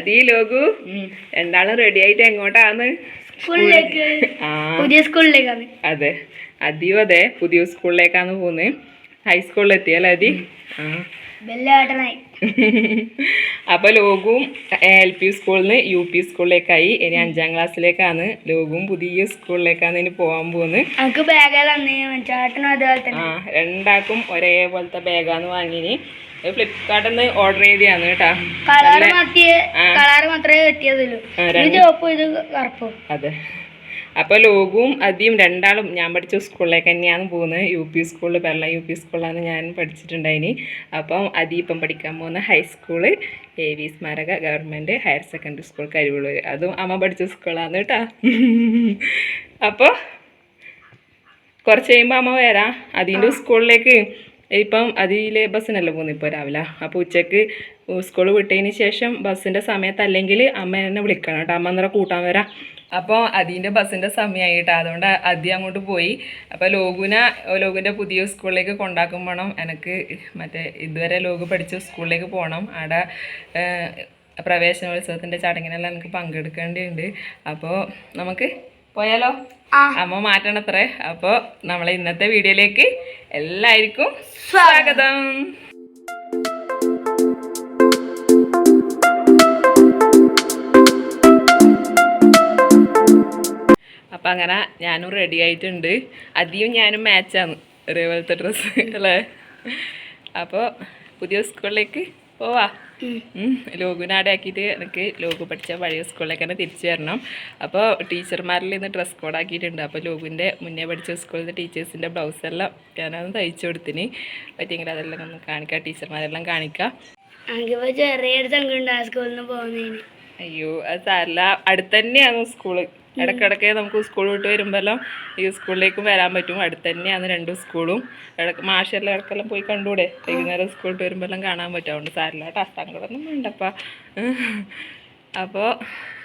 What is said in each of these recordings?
അതീ ലോകു രണ്ടാളും റെഡി ആയിട്ട് എങ്ങോട്ടാന്ന് സ്കൂളിലേക്ക്. പുതിയ സ്കൂളിലേക്കാണ്. അതെ. അതിയും അതെ പുതിയ സ്കൂളിലേക്കാണ് പോകുന്നത് ഹൈസ്കൂളിലെത്തിയല്ലേ അതി? ബെല്ലേട്ടനായി. അപ്പൊ ലോകും എൽ പി സ്കൂളിൽ നിന്ന് യു പി സ്കൂളിലേക്കായി. ഇനി അഞ്ചാം ക്ലാസ്സിലേക്കാണ്. ലോകും പുതിയ സ്കൂളിലേക്കാണ് ഇനി പോകാൻ പോകുന്നത് ആ രണ്ടാക്കും ഒരേപോലത്തെ ബാഗാന്ന് വാങ്ങിനി. ഫ്ലിപ്കാർട്ടിൽ നിന്ന് ഓർഡർ ചെയ്തതാണ് കേട്ടാ. കളർ മാത്രമേ അതെ. അപ്പോൾ ലോകവും അതിയും രണ്ടാളും ഞാൻ പഠിച്ച സ്കൂളിലേക്ക് തന്നെയാണ് പോകുന്നത്. യു പി സ്കൂളിൽ വെള്ള യു പി സ്കൂളിലാണ് ഞാൻ പഠിച്ചിട്ടുണ്ടായിന്. അപ്പം അതി ഇപ്പം പഠിക്കാൻ പോകുന്ന ഹൈസ്കൂൾ എ വി സ്മാരക government higher secondary school Karivellur അതും അമ്മ പഠിച്ച സ്കൂളാണ് കേട്ടോ. അപ്പോൾ കുറച്ച് കഴിയുമ്പോൾ അമ്മ വരാം. അതിന്റെ സ്കൂളിലേക്ക് ഇപ്പം അതിലെ ബസ്സിനല്ലേ പോകുന്നത് ഇപ്പോൾ രാവിലെ. അപ്പോൾ ഉച്ചയ്ക്ക് സ്കൂൾ വിട്ടതിന് ശേഷം ബസ്സിന്റെ സമയത്ത് അല്ലെങ്കിൽ അമ്മ എന്നെ വിളിക്കണം കേട്ടോ. അമ്മ അന്നേരം കൂട്ടാൻ വരാം. അപ്പോൾ അതിന്റെ ബസ്സിന്റെ സമയമായിട്ടാണ് അതുകൊണ്ട് അതി അങ്ങോട്ട് പോയി. അപ്പോൾ ലോകുന ലോകുവിന്റെ പുതിയ സ്കൂളിലേക്ക് കൊണ്ടാക്കും വേണം എനിക്ക് മറ്റേ ഇതുവരെ ലോകു പഠിച്ച സ്കൂളിലേക്ക് പോകണം അവിടെ പ്രവേശനോത്സവത്തിന്റെ ചടങ്ങിനെല്ലാം എനിക്ക് പങ്കെടുക്കേണ്ടതുണ്ട് അപ്പോൾ നമുക്ക് പോയാലോ? അമ്മ മാറ്റണത്രേ. അപ്പോൾ നമ്മളെ ഇന്നത്തെ വീഡിയോയിലേക്ക് എല്ലാവർക്കും സ്വാഗതം. അപ്പം അങ്ങനെ ഞാനും റെഡി ആയിട്ടുണ്ട്. അധികം ഞാനും മാച്ചാണ് ഒരേപോലത്തെ ഡ്രസ്സ് അല്ലേ അപ്പോൾ പുതിയ സ്കൂളിലേക്ക് പോവാ. ലോഗുനാടാക്കിയിട്ട് എനിക്ക് ലോഗു പഠിച്ച പഴയ സ്കൂളിലേക്ക് തന്നെ തിരിച്ചു വരണം. അപ്പോൾ ടീച്ചർമാരിൽ നിന്ന് ഡ്രസ് കോഡ് ആക്കിയിട്ടുണ്ട്. അപ്പോൾ ലോഗുവിന്റെ മുന്നേ പഠിച്ച സ്കൂളിലെ ടീച്ചേഴ്സിന്റെ ബ്ലൗസെല്ലാം ഞാനത് തയ്ച്ചു കൊടുത്തിന്. പറ്റിയെങ്കിൽ അതെല്ലാം ഒന്ന് കാണിക്കാം ടീച്ചർമാരെല്ലാം കാണിക്കാം. സംഘമുണ്ട് സ്കൂളിൽ നിന്ന് പോകുന്നതിന്. അയ്യോ അത് സാരല്ല. അടുത്ത് തന്നെയാണ് സ്കൂൾ. ഇടയ്ക്കിടയ്ക്ക് നമുക്ക് സ്കൂൾ വിട്ട് വരുമ്പോഴെല്ലാം ഈ സ്കൂളിലേക്കും വരാൻ പറ്റും. അടുത്ത് തന്നെയാണ് രണ്ടും സ്കൂളും ഇടയ്ക്ക് മാഷെല്ലാം ഇടയ്ക്കെല്ലാം പോയി കണ്ടൂടെ? വൈകുന്നേരം സ്കൂൾ വിട്ട് വരുമ്പോഴെല്ലാം കാണാൻ പറ്റും. അതുകൊണ്ട് സാരല്ല കേട്ടോ. സങ്കടമൊന്നും അപ്പോൾ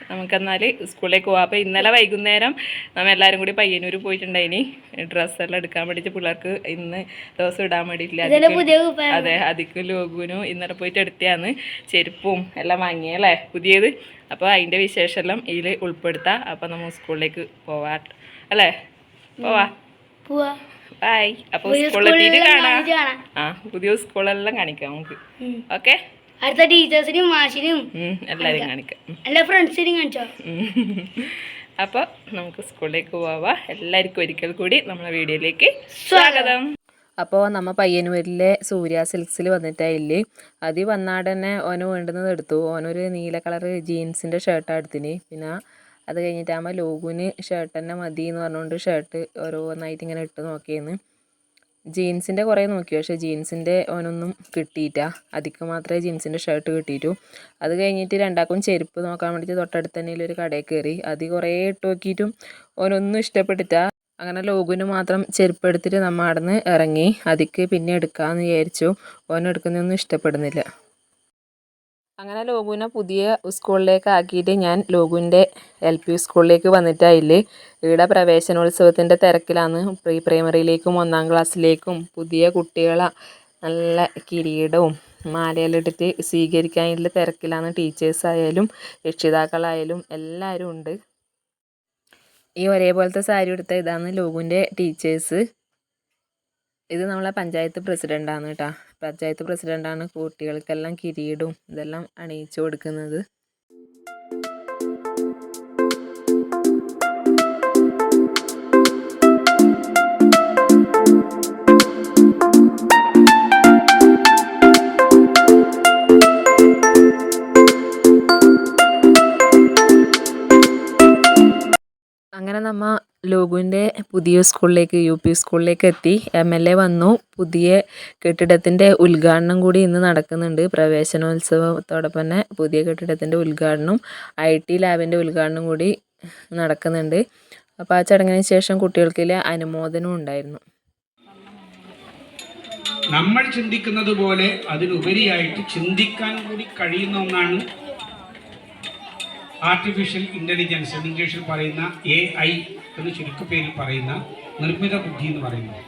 നമുക്കെന്നാൽ സ്കൂളിലേക്ക് പോവാം. അപ്പോൾ ഇന്നലെ വൈകുന്നേരം നമ്മൾ എല്ലാവരും കൂടി പയ്യന്നൂർ പോയിട്ടുണ്ടായിനി. ഡ്രസ്സെല്ലാം എടുക്കാൻ വേണ്ടിയിട്ട് പിള്ളേർക്ക് ഇന്ന് ദിവസം ഇടാൻ വേണ്ടിയിട്ടില്ല അതെ അതിക്കും ലോകുവിനും ഇന്നലെ പോയിട്ട് എടുത്തതാണ്. ചെരുപ്പും എല്ലാം വാങ്ങിയല്ലേ പുതിയത്. അപ്പോൾ അതിന്റെ വിശേഷമെല്ലാം ഇതിൽ ഉൾപ്പെടുത്താം. അപ്പോൾ നമ്മൾ സ്കൂളിലേക്ക് പോവാ അല്ലേ? പോവാ. പോവാ. ബായ് അപ്പോൾ സ്കൂളിൽ കാണാം. ആ പുതിയ സ്കൂളെല്ലാം കാണിക്കാം നമുക്ക്. ഓക്കെ? അടുത്ത ടീച്ചേഴ്സിനും മാഷിനും എല്ലാവരും കാണിക്കാം. എല്ലാ ഫ്രണ്ട്സിനും കാണിച്ചോ? അപ്പോൾ നമുക്ക് സ്കൂളിലേക്ക് പോവാ. എല്ലാവർക്കും ഒരിക്കൽ കൂടി നമ്മളെ വീഡിയോയിലേക്ക് സ്വാഗതം. അപ്പോൾ നമ്മ പയ്യന്നൂരിലെ സൂര്യ സിൽക്സിൽ വന്നിട്ടായില്ലേ? അതി വന്നാടനെ തന്നെ ഓന് വേണ്ടുന്നത് എടുത്തു. ഓനൊരു നീല കളർ ജീൻസിന്റെ ഷർട്ടാണ് എടുത്തിന്. പിന്നെ അത് കഴിഞ്ഞിട്ടാകുമ്പോൾ ലോഗുവിന് ഷർട്ട് തന്നെ മതി എന്ന് പറഞ്ഞുകൊണ്ട് ഷർട്ട് ഓരോന്നായിട്ട് ഇങ്ങനെ ഇട്ട് നോക്കിയെന്ന്. ജീൻസിന്റെ കുറേ നോക്കി. പക്ഷേ ജീൻസിന്റെ ഓനൊന്നും കിട്ടിയിട്ട അധികം മാത്രമേ ജീൻസിന്റെ ഷർട്ട് കിട്ടിയിട്ടു. അത് കഴിഞ്ഞിട്ട് രണ്ടാക്കും ചെരുപ്പ് നോക്കാൻ വേണ്ടിയിട്ട് തൊട്ടടുത്ത് തന്നെ ഒരു കടയിൽ കയറി. അത് കുറേ ഇട്ട് നോക്കിയിട്ടും ഓനൊന്നും ഇഷ്ടപ്പെട്ടിട്ട അങ്ങനെ ലോഗുവിന് മാത്രം ചെരുപ്പ് എടുത്തിട്ട് നമ്മൾ അവിടെ നിന്ന് ഇറങ്ങി. അതിക്ക് പിന്നെ എടുക്കാമെന്ന് വിചാരിച്ചു. ഓൻ എടുക്കുന്നൊന്നും ഇഷ്ടപ്പെടുന്നില്ല. അങ്ങനെ ലോഗുവിനെ പുതിയ സ്കൂളിലേക്ക് ആക്കിയിട്ട് ഞാൻ ലോഗുവിന്റെ എൽ പി സ്കൂളിലേക്ക് വന്നിട്ടായില്ലേ ഇവിടെ പ്രവേശനോത്സവത്തിന്റെ തിരക്കിലാണ്. പ്രീ പ്രൈമറിയിലേക്കും ഒന്നാം ക്ലാസ്സിലേക്കും പുതിയ കുട്ടികളെ നല്ല കിരീടവും മാലയെല്ലാം ഇട്ടിട്ട് സ്വീകരിക്കാനുള്ള തിരക്കിലാണ്. ടീച്ചേഴ്സായാലും രക്ഷിതാക്കളായാലും എല്ലാവരും ഉണ്ട്. ഈ ഒരേപോലത്തെ സാരി എടുത്ത ഇതാണ് ലോഗുവിന്റെ ടീച്ചേഴ്സ്. ഇത് നമ്മളെ പഞ്ചായത്ത് പ്രസിഡന്റാണ് കേട്ടോ. പഞ്ചായത്ത് പ്രസിഡന്റാണ് കുട്ടികൾക്കെല്ലാം കിരീടവും ഇതെല്ലാം അണിയിച്ചു കൊടുക്കുന്നത്. അങ്ങനെ നമ്മ ലോഗുവിന്റെ പുതിയ സ്കൂളിലേക്ക് യു പി സ്കൂളിലേക്ക് എത്തി. എം എൽ എ വന്നു. പുതിയ കെട്ടിടത്തിന്റെ ഉദ്ഘാടനം കൂടി ഇന്ന് നടക്കുന്നുണ്ട്. പ്രവേശനോത്സവത്തോടൊപ്പം തന്നെ പുതിയ കെട്ടിടത്തിന്റെ ഉദ്ഘാടനം ഐ ടി ലാബിന്റെ ഉദ്ഘാടനം കൂടി നടക്കുന്നുണ്ട്. അപ്പോൾ ആ ചടങ്ങിന് ശേഷം കുട്ടികൾക്കിലെ അനുമോദനം ഉണ്ടായിരുന്നു. നമ്മൾ ചിന്തിക്കുന്നത് പോലെ അതിലുപരിയായിട്ട് ചിന്തിക്കാൻ കൂടി കഴിയുന്ന ഒന്നാണ് ആർട്ടിഫിഷ്യൽ ഇന്റലിജൻസ് ഇംഗ്ലീഷിൽ പറയുന്ന എ ഐ എന്ന് ചുരുക്കപ്പേരിൽ പറയുന്ന നിർമ്മിത ബുദ്ധി എന്ന് പറയുന്നത്.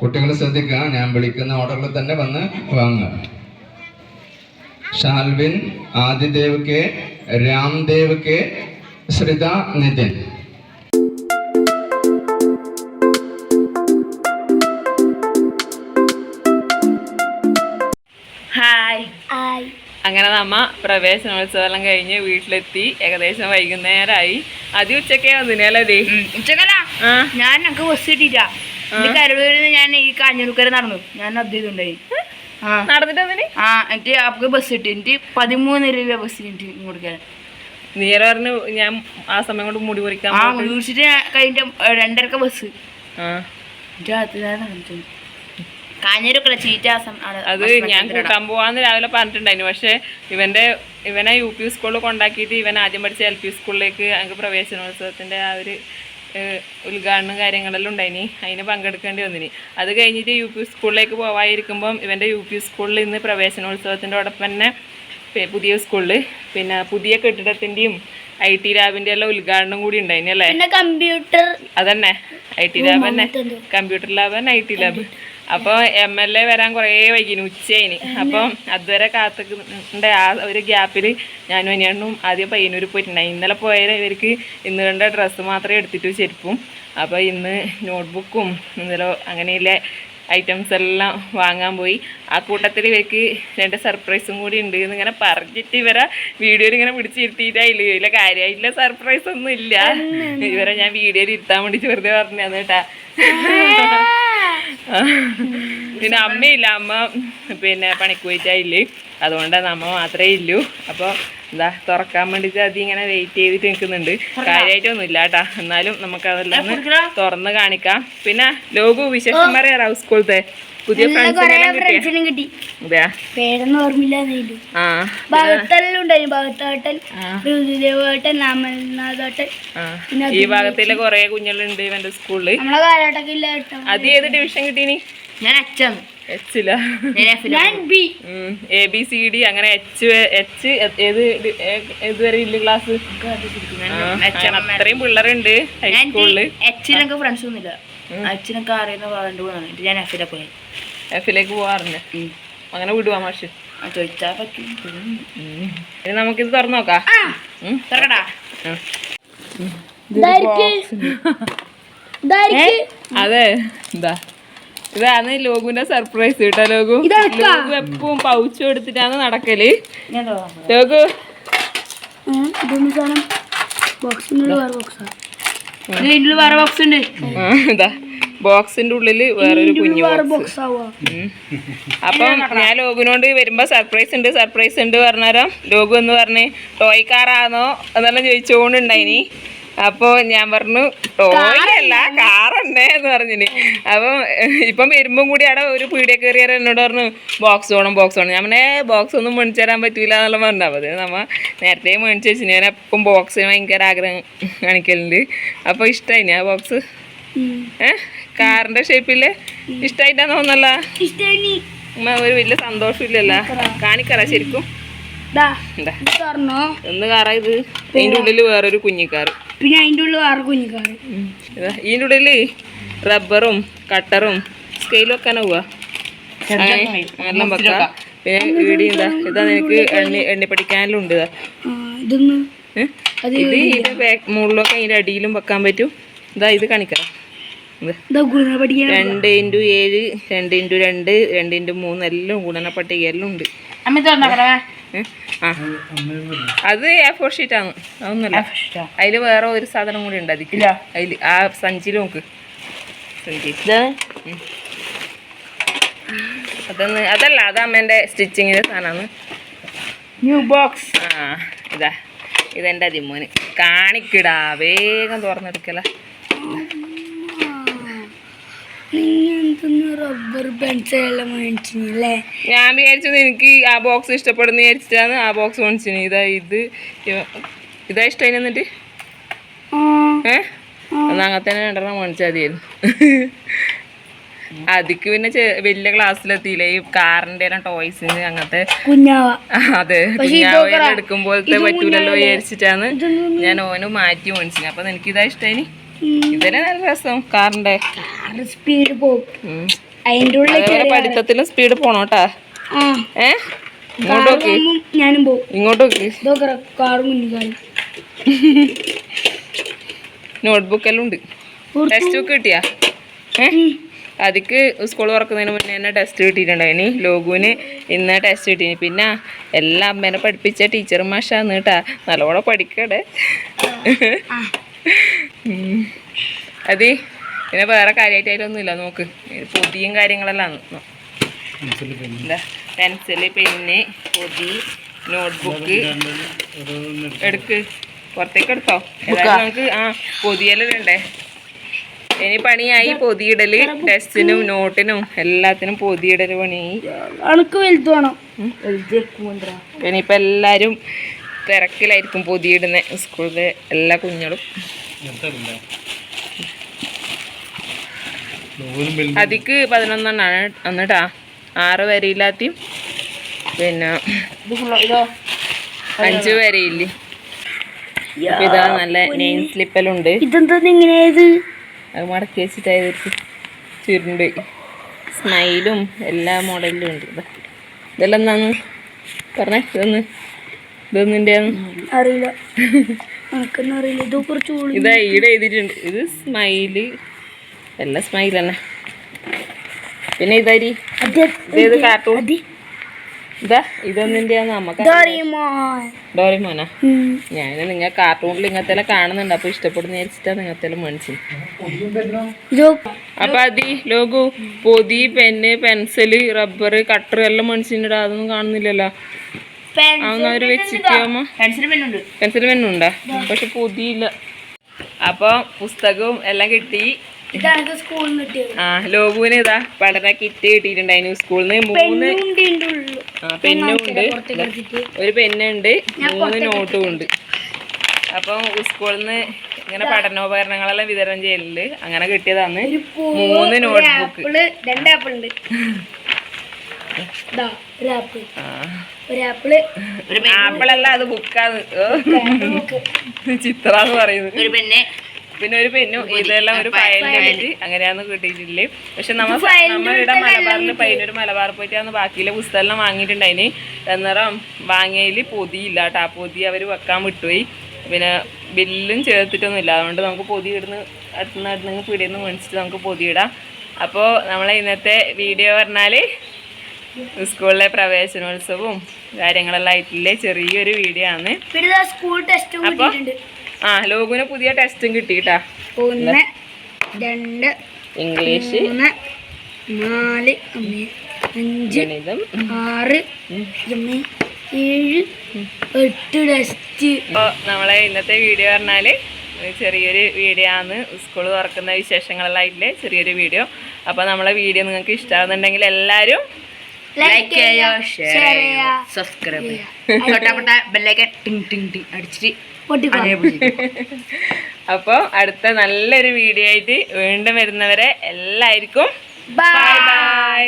കുട്ടികൾ ശ്രദ്ധിക്കുക. ഞാൻ വിളിക്കുന്ന ഓർഡറിൽ തന്നെ വന്ന് വാങ്ങുക. Shalvin Adidev K Ramdev K Shritha Nithin. അങ്ങനെ നമ്മ പ്രവേശനോത്സവം കഴിഞ്ഞ് വീട്ടിലെത്തി. ഏകദേശം വൈകുന്നേരമായി അതി ഉച്ചക്കേ വന്നിനല്ലേ ഉച്ചക്കല്ല ഞാൻ ഞങ്ങക്ക് ബസ് കിട്ടിയിട്ടാ എന്റെ കരടൂരിൽ ഞാൻ ഈ കാഞ്ഞൂർക്കര നടന്നു. ഞാൻ അദ്വൈതുണ്ടായി ആ. നടന്നിട്ട് ആ എനിക്ക് അപ്പൊ ബസ് കിട്ടി എനിക്ക് പതിമൂന്ന് രൂപ ബസ് കിട്ടി കൊടുക്കാൻ നീര പറഞ്ഞു ഞാൻ ആ സമയം കൊണ്ട് മുടി പൊറിക്കാൻ ആ പോയിട്ട്. വിളിച്ചിട്ട് കഴിഞ്ഞ രണ്ടരക്ക ബസ് ആ. കാഞ്ഞൂരൊക്കെ ചീറ്റ സം- ആണ് അത് ഞാൻ. കൂട്ടാൻ പോവാന്ന് രാവിലെ പറഞ്ഞിട്ടുണ്ടായിരുന്നു. പക്ഷെ ഇവന്റെ ഇവനെ യു പി സ്കൂളിൽ കൊണ്ടാക്കിയിട്ട് ഇവൻ ആദ്യം പഠിച്ച എൽ പി സ്കൂളിലേക്ക് ഞങ്ങൾക്ക് പ്രവേശനോത്സവത്തിന്റെ ആ ഒരു ഉദ്ഘാടനം കാര്യങ്ങളെല്ലാം ഉണ്ടായിനി. അതിന് പങ്കെടുക്കേണ്ടി വന്നിനി. അത് കഴിഞ്ഞിട്ട് യു പി സ്കൂളിലേക്ക് പോവാതിരിക്കുമ്പം ഇവന്റെ യു പി സ്കൂളിൽ ഇന്ന് പ്രവേശനോത്സവത്തിന്റെ ഒപ്പം തന്നെ പുതിയ സ്കൂളിൽ പിന്നെ പുതിയ കെട്ടിടത്തിന്റെയും ഐ ടി ലാബിന്റെ എല്ലാം ഉദ്ഘാടനം കൂടി ഉണ്ടായിനി അല്ലേ? കമ്പ്യൂട്ടർ അതന്നെ. ഐ ടി ലാബ് തന്നെ. കമ്പ്യൂട്ടർ ലാബ് തന്നെ ഐ ടി ലാബ്. അപ്പോൾ എം എൽ എ വരാൻ കുറേ വൈകിന് ഉച്ചയിന് അപ്പം അതുവരെ കാത്തുണ്ട് ആ ഒരു ഗ്യാപ്പിൽ ഞാനും അനിയണ്ണും ആദ്യം പയ്യന്നൂർ പോയിട്ടുണ്ടായി ഇന്നലെ പോയാൽ ഇവർക്ക് ഇന്ന് കണ്ട ഡ്രസ്സ് മാത്രമേ എടുത്തിട്ട് ചെരുപ്പും അപ്പോൾ ഇന്ന് നോട്ട്ബുക്കും ഇന്നലെ അങ്ങനെയുള്ള ഐറ്റംസ് എല്ലാം വാങ്ങാൻ പോയി. ആ കൂട്ടത്തിൽ ഇവർക്ക് രണ്ട് സർപ്രൈസും കൂടി ഉണ്ട് എന്നിങ്ങനെ പറഞ്ഞിട്ട് ഇവരെ വീഡിയോയിൽ ഇങ്ങനെ പിടിച്ചിരുത്തിയിട്ടായില്ല ഇതിലെ കാര്യമായില്ല സർപ്രൈസ് ഒന്നും ഇല്ല ഇവരെ ഞാൻ വീഡിയോയിൽ ഇരുത്താൻ വേണ്ടി വെറുതെ പറഞ്ഞു കേട്ടാ. പിന്നെ അമ്മയില്ല അമ്മ പിന്നെ പണിക്ക് പോയിട്ടായില്ലേ. അതുകൊണ്ടാണ് അമ്മ മാത്രമേ ഇല്ലൂ. അപ്പോൾ എന്താ തുറക്കാൻ വേണ്ടിയിട്ട് അത് ഇങ്ങനെ വെയിറ്റ് ചെയ്തിട്ട് നിൽക്കുന്നുണ്ട്. കാര്യമായിട്ടൊന്നും ഇല്ല കേട്ടാ എന്നാലും നമുക്ക് അതെല്ലാം തുറന്ന് കാണിക്കാം. പിന്നെ ലോകു വിശേഷം പറയാറാവും സ്കൂളത്തെ? പുതിയ ഫ്രണ്ട്സിനും കിട്ടി. പേരൊന്നും ഭാഗത്തെല്ലാം ഭാഗത്തോട്ടൻ. ഋതുദേവേട്ടൻ ഈ ഭാഗത്തിലെ കൊറേ കുഞ്ഞുങ്ങളുണ്ട് ഇവന്റെ സ്കൂളിൽ. നമ്മളെ കാലഘട്ടമൊക്കെ ഇല്ല കേട്ടോ. അത് ഏത് ഡിവിഷൻ കിട്ടീനി? ഞാൻ അച്ഛൻ എച്ചില ഞാൻ B A B C D അങ്ങനെ എച്ച് എച്ച് ഏത് ഏതുവരെ ഇല്ല ക്ലാസ് അത്രയും പിള്ളേരുണ്ട് ഹൈസ്കൂളിൽ എച്ചിലൊക്കെ ഫ്രണ്ട്സ് ഒന്നുമില്ല. അച്ഛനൊക്കെ അറിയുന്ന പറഞ്ഞു മൂന്നാണ് ഞാൻ എഫിലെ പോയി. എഫിലേക്ക് പോകാറുണ്ട് അങ്ങനെ വിടുവാ മാഷ്. ചോദിച്ചാ പറ്റും. ഇനി നമുക്കിത് തുറന്നു നോക്കാം. തുറക്കടാ. അതെ. എന്താ ഇതാണ് ലോകുവിന്റെ സർപ്രൈസ് കേട്ടോ ലോകു ലോകു എപ്പവും പൗച്ച് എടുത്തിട്ടാണ് നടക്കൽ. ലോകു ഇതൊന്നും സാധനം? വേറെ ബോക്സ് ഉണ്ട്. ഇതാ. ബോക്സിന്റെ ഉള്ളിൽ വേറൊരു കുഞ്ഞു ബോക്സ്. അപ്പം ഞാൻ ലോഗുനോട് വരുമ്പോ സർപ്രൈസ് ഉണ്ട് സർപ്രൈസ് ഉണ്ട് പറഞ്ഞാരം ലോഗു എന്ന് പറഞ്ഞ് ടോയ് കാറാണോ എന്നെല്ലാം ചോദിച്ചുകൊണ്ടുണ്ടായിനി അപ്പോൾ ഞാൻ പറഞ്ഞു ടോയ്ലല്ല കാറന്നെ എന്ന് പറഞ്ഞിന്. അപ്പം ഇപ്പം വരുമ്പം കൂടി അവിടെ ഒരു പീടിയ കയറിയാൽ എന്നോട് പറഞ്ഞു ബോക്സ് വേണം ബോക്സ് വേണം. ഞാൻ പറഞ്ഞേ ബോക്സ് ഒന്നും മേടിച്ചു തരാൻ പറ്റൂല എന്നുള്ള പറഞ്ഞാൽ മതി നമ്മ നേരത്തെ മേടിച്ച് വെച്ചു ഞാൻ എപ്പം ബോക്സിന് ഭയങ്കര ആഗ്രഹം കാണിക്കലുണ്ട്. അപ്പോൾ ഇഷ്ടമായി ആ ബോക്സ് ഏ കാറിന്റെ ഷേപ്പിൽ ഇഷ്ടായിട്ടാ തോന്നല്ല. ഒരു വലിയ സന്തോഷമില്ലല്ലോ. കാണിക്കറ ശരിക്കും. ദാ എന്താ ഇത് തുറന്നോ. ഒന്ന് കാറാ ഇത്? ഇതിന്റെ ഉള്ളിൽ വേറൊരു കുഞ്ഞിക്കാറ്. പിന്നെ അതിന്റെ ഉള്ളിൽ വേറെ കുഞ്ഞിക്കാറ്. ഇതാ ഇതിന്റെ ഉള്ളിൽ റബ്ബറും കട്ടറും സ്കെയിലും ഒക്കെ പോവാ. എല്ലാം വെക്ക. പിന്നെ ഇവിടെ ഇതാ ഇതാ നിനക്ക് എണ്ണി എണ്ണി പഠിക്കാനെല്ലാം ഉണ്ട് ഇതാ. ആ, ഇതൊന്ന് ഏ? ഇത് ഇത് ബാക്ക് മുകളിലൊക്കെ അതിന്റെ അടിയിലും വെക്കാൻ പറ്റും. ഇതാ ഇത് കാണിക്കാം. രണ്ട് ഇന്റു ഏഴ് രണ്ട് ഇന്റു രണ്ട് രണ്ട് ഇന്റു മൂന്ന് എല്ലാം ഗുണന പട്ടിക എല്ലാം ഉണ്ട് അത് എ ഫോർ ഷീറ്റാണ് അതൊന്നുമല്ല. അതിൽ വേറെ ഒരു സാധനം കൂടി ഉണ്ട് അതിൽ അതിൽ ആ സഞ്ചി. നോക്ക്. അതൊന്ന് അതല്ല അത് അമ്മേന്റെ സ്റ്റിച്ചിങ്ങിന്റെ സാധനമാണ്. ന്യൂ ബോക്സ് ആ ഇതാ. ഇതെന്റെ അതിമോന്. കാണിക്കിടാ. വേഗം തുറന്നെടുക്കല. റബ്ബർ മേടിച്ചില്ലേ ഞാൻ വിചാരിച്ചത് എനിക്ക് ആ ബോക്സ് ഇഷ്ടപ്പെടുന്ന വിചാരിച്ചിട്ടാണ് ആ ബോക്സ് മേടിച്ചിന്. ഇതാ ഇത്. ഇതാ ഇഷ്ടം എന്നിട്ട്? ഏ? എന്നാ അങ്ങനെ തന്നെ രണ്ടെണ്ണം മേടിച്ചാൽ മതിയായിരുന്നു. അതിക്ക് പിന്നെ വലിയ ക്ലാസ്സിലെത്തിയില്ലേ ഈ കാറിന്റെ ടോയ്സിന് അങ്ങനത്തെ കുഞ്ഞാവ. അതെ. കുഞ്ഞാവയെല്ലാം എടുക്കുമ്പോഴത്തെ പറ്റൂലല്ലോ വിചാരിച്ചിട്ടാണ് ഞാൻ ഓനും മാറ്റി മേടിച്ചിന്. അപ്പൊ എനിക്ക് ഇതാ ഇഷ്ടമായി ഇതന്നെ നല്ല രസം കാറിന്റെ. സ്പീഡ് പോകും അതിന്റെ ഉള്ളിൽ പഠിത്തത്തിലും സ്പീഡ് പോണോട്ടാ. ഏ? ഇങ്ങോട്ട് നോക്ക്. ഞാനും പോകും ഇങ്ങോട്ട് നോക്ക്. കാറ് മുന്നിൽ നോട്ട്ബുക്ക് എല്ലാം ഉണ്ട്. ടെക്സ്റ്റ് ബുക്ക് കിട്ടിയാ? അതിക്ക് സ്കൂൾ തുറക്കുന്നതിന് മുന്നേ തന്നെ ടെസ്റ്റ് കിട്ടിയിട്ടുണ്ടായിന്. ലോഗുവിന് ഇന്ന് ടെസ്റ്റ് കിട്ടീനി പിന്നെ എല്ലാ അമ്മേനെ പഠിപ്പിച്ച ടീച്ചർ മാഷാന്ന് കേട്ടാ. നല്ലോണം പഠിക്കടേ. അത് പിന്നെ വേറെ കാര്യമായിട്ടൊന്നുമില്ല നോക്ക്. പൊതിയും കാര്യങ്ങളെല്ലാം പെൻസിൽ പെന്ന് പൊതി നോട്ട്ബുക്ക്. എടുക്ക്. പുറത്തേക്ക് എടുത്തോ? ഏതായാലും നമുക്ക് ആ പൊതിയെല്ലാം വേണ്ടേ? ഇനി പണിയായി പൊതിയിടൽ ടെസ്റ്റിനും നോട്ടിനും എല്ലാത്തിനും പൊതിയിടൽ പണിയായി അണക്ക് വലുത് വേണം. ഇനിയിപ്പോൾ എല്ലാവരും തിരക്കിലായിരിക്കും പൊതിയിടുന്ന സ്കൂളിലെ എല്ലാ കുഞ്ഞുങ്ങളും. അതിക്ക് പതിനൊന്നെണ്ണാണ്. എന്നിട്ടാ ആറ് വരയില്ലാത്തയും പിന്നെ അഞ്ച് വരയില്ലേ? ഇതാ നല്ല നെയിം സ്ലിപ്പലുണ്ട്. ഉണ്ട് ഇതെന്താ ഇങ്ങനെയത് അത് മടക്കി വെച്ചിട്ടായത് ചുരുണ്ട്. സ്മൈലും എല്ലാ മോഡലിലും ഉണ്ട്. ഇതെല്ലാം എന്നാന്ന് പറഞ്ഞേ ഇതൊന്ന് ഇതൊന്നിന്റെ അറിയില്ല. അറിയില്ല. ഇത് കുറച്ച് ഇതാ ഈടെ എഴുതിയിട്ടുണ്ട്. ഇത് സ്മൈൽ എല്ലാം സ്മൈൽ തന്നെ പിന്നെ ഇതാരി അത് ഇതേത് കാർട്ടൂൺ അത് ഇതാ ഇതൊന്നിന്റെ നമുക്ക് ഡോറിമോൻ. ഡോറിമോനാ? ഉം. ഞാൻ നിങ്ങൾ കാർട്ടൂണിൽ ഇങ്ങനത്തെ കാണുന്നുണ്ട്. അപ്പോൾ ഇഷ്ടപ്പെടുന്ന വിചാരിച്ചിട്ടാ മനസ്സിൽ ഇത് അപ്പൊ അതി ലോകു പൊതി പെന്ന് പെൻസിൽ റബ്ബർ കട്ടർ എല്ലാം മനസ്സിന്റെ അതൊന്നും കാണുന്നില്ലല്ലോ. പെൻസിൽ പെണ്ണുണ്ട് പെൻസിൽ പെണ്ണുണ്ടാ പക്ഷെ പുതിയില്ല. അപ്പൊ പുസ്തകവും എല്ലാം കിട്ടി. ആ ലോകുവിന് ഇതാ പഠന കിറ്റ് കിട്ടിയിട്ടുണ്ടായിരുന്നു സ്കൂളിൽ നിന്ന് മൂന്ന് പെണ്ണുണ്ട് ആ, പെന്നും ഉണ്ട്. ഒരു പെന്നുണ്ട് മൂന്ന് നോട്ടും ഉണ്ട്. അപ്പം സ്കൂളിൽ നിന്ന് ഇങ്ങനെ പഠനോപകരണങ്ങളെല്ലാം വിതരണം ചെയ്യലുണ്ട്. അങ്ങനെ കിട്ടിയതാണ്. മൂന്ന് നോട്ട്ബുക്ക് ബുക്ക് രണ്ട് ആപ്പിൾ ഉണ്ട് ഇതാ ഒരു ആപ്പിൾ ഒരു ആപ്പിൾ ആപ്പിളല്ല അത് ബുക്കാണ്. ബുക്ക് ചിത്രാന്ന് പറയുന്നത്. ഒരു പെണ്ണ്. പിന്നെ ഒരു പെണ്ണും ഇതെല്ലാം ഒരു ഫയലിലിട്ട് അങ്ങനെയാന്ന് കിട്ടിയിട്ടില്ലേ? പക്ഷെ നമ്മ നമ്മളിവിടെ മലബാറിൽ പയ്യനൊരു മലബാർ പോയിട്ടാന്ന് ബാക്കിയിലെ പുസ്തകം വാങ്ങിയിട്ടുണ്ടായിന് അന്നേരം വാങ്ങിയതിൽ പൊതിയില്ല കേട്ടോ. ആ പൊതി അവർ വെക്കാൻ വിട്ടുപോയി. പിന്നെ ബില്ലും ചേർത്തിട്ടൊന്നുമില്ല അതുകൊണ്ട് നമുക്ക് പൊതി ഇടുന്ന് അടുത്തുനിന്ന് അടുത്തുനിന്ന് പിടിയെന്ന് മേടിച്ചിട്ട് നമുക്ക് പൊതിയിടാം. അപ്പോൾ നമ്മളെ ഇന്നത്തെ വീഡിയോ പറഞ്ഞാൽ സ്കൂളിലെ പ്രവേശനോത്സവവും കാര്യങ്ങളെല്ലാം ആയിട്ടില്ലേ? ചെറിയൊരു വീഡിയോ ആണ്. സ്കൂൾ ടെസ്റ്റും ആ ലോകുവിന് പുതിയ ടെസ്റ്റും കിട്ടിട്ടാ ഒന്ന് രണ്ട് ഇംഗ്ലീഷ്. നാല് അഞ്ച് ആറ് ഏഴ് എട്ട് ടെസ്റ്റ് അപ്പോൾ നമ്മളെ ഇന്നത്തെ വീഡിയോ പറഞ്ഞാൽ ചെറിയൊരു വീഡിയോ ആണ്. സ്കൂൾ തുറക്കുന്ന വിശേഷങ്ങളെല്ലാം ആയിട്ടില്ലേ? ചെറിയൊരു വീഡിയോ അപ്പോൾ നമ്മളെ വീഡിയോ നിങ്ങൾക്ക് ഇഷ്ടമാകുന്നുണ്ടെങ്കിൽ എല്ലാവരും ലൈക്ക് ചെയ്യുക ഷെയർ ചെയ്യുക സബ്സ്ക്രൈബ് തൊട്ടപ്പെട്ട ബെല്ലൈക്കൻ ടിങ് ടിങ് ടിങ് അടിച്ചിട്ട് അപ്പോൾ അടുത്ത നല്ലൊരു വീഡിയോ ആയിട്ട് വീണ്ടും വരുന്നവരെ എല്ലാവർക്കും ബൈ ബൈ